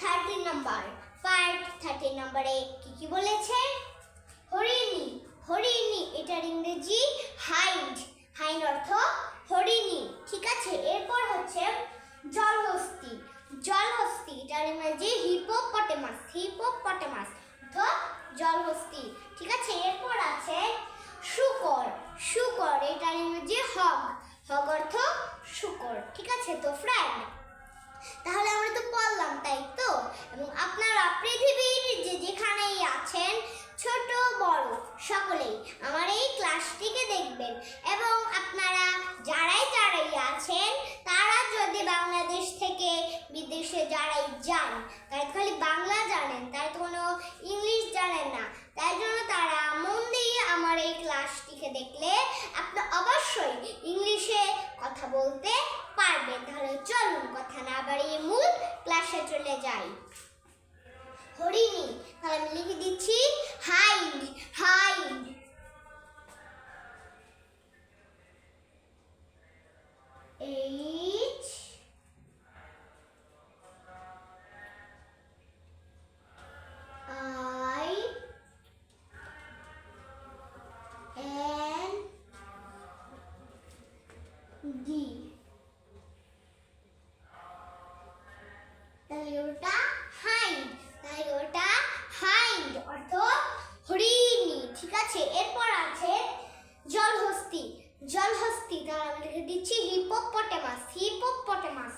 thirty number part thirty নাম্বারে কি কি বলেছে? হরিণী হরিণী, এটার ইংরেজি হাইন্ড হাইন্ড অর্থ হরিণী, ঠিক আছে? এরপর হচ্ছে জলহস্তি জলহস্তি, এটার ইংরেজি হিপোপটেমাস হিপোপটেমাস অর্থ জলহস্তি, ঠিক আছে? এরপর আছে শুকর শুকর, এটার ইংরেজি হগ হগ অর্থ শুকর, ঠিক আছে? তো ফ্রেন্ড তাহলে আমরা তো পড়লাম, তাই তো? এবং আপনারা পৃথিবীর যে যেখানেই আছেন, ছোট, বড়, সকলেই আমার এই ক্লাসটিকে দেখবেন। এবং আপনারা যারাই যারাই আছেন, তারা যদি বাংলাদেশ থেকে বিদেশে যারাই যান, তারা খালি বাংলা জানেন, তারা তো কোনো ইংলিশ জানেন না, তাই জন্য তারা মন দিয়ে আমার এই ক্লাসটিকে দেখলে আপনি অবশ্যই ইংলিশে কথা বলতে পারবেন তাহলে চলুন কথা না বাড়িয়ে মূল ক্লাসে চলে যাই। হরিণী, তাহলে আমি লিখে দিচ্ছি, hind hind. H I N D তাহলে ওটা হাইন্ড তাহলে ওটা হাইন্ড অর্থ হরিণী ঠিক আছে। এরপর আছে জলহস্তি। জলহস্তি তাহলে আমি লিখে দিচ্ছি hippopotamus hippopotamus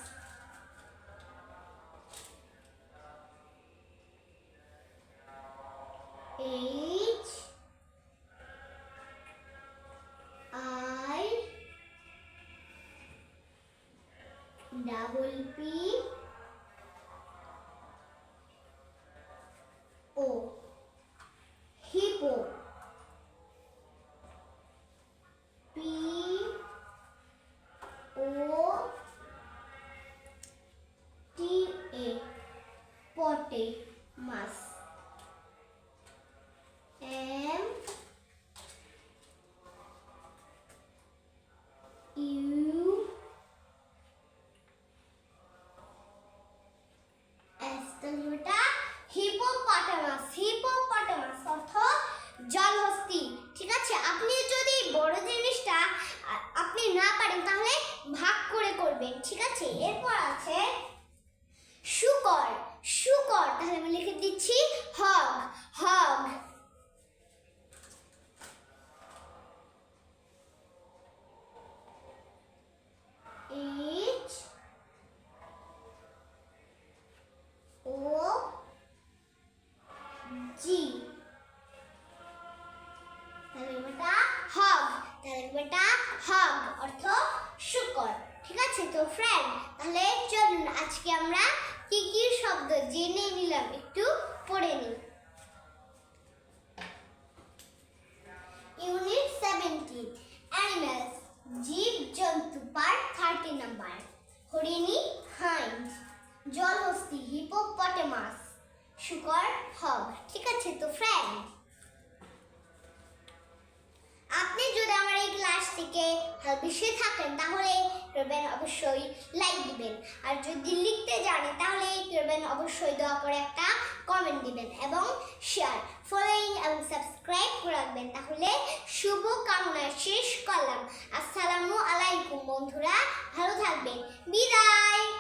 H I double P potamus M you জলহস্তি। ঠিক আছে? আপনি যদি বড় জিনিসটা আপনি না পারেন, তাহলে ভাগ করে করবেন। ঠিক আছে? এরপর আছে শুকর। তাহলে আমি লিখে দিচ্ছি হগ হগ। জি তাহলে বেটা হগ, তাহলে বেটা হগ, অর্থ শুকর। ঠিক আছে তো ফ্রেন্ড তাহলে চলুন, আজকে আমরা কি কি শব্দ নিলাম একটু পড়ে নিই। ইউনিট সেভেন্টিন অ্যানিমালস জীব জন্তু পার্ট থার্টি নাম্বার হরিণী হাইন্ড জলহস্তি হিপোপটেমাস শুকর হগ ঠিক আছে তো ফ্রেন্ড ক্লাসটিকে বিষয়ে থাকেন, তাহলে করবেন অবশ্যই লাইক দিবেন। আর যদি লিখতে জানে, তাহলে করবেন অবশ্যই দয়া করে একটা কমেন্ট দিবেন এবং শেয়ার ফলোইং এবং সাবস্ক্রাইব করে রাখবেন। তাহলে শুভ কামনা শেষ করলাম। আসসালামু আলাইকুম বন্ধুরা, ভালো থাকবেন। বিদায়!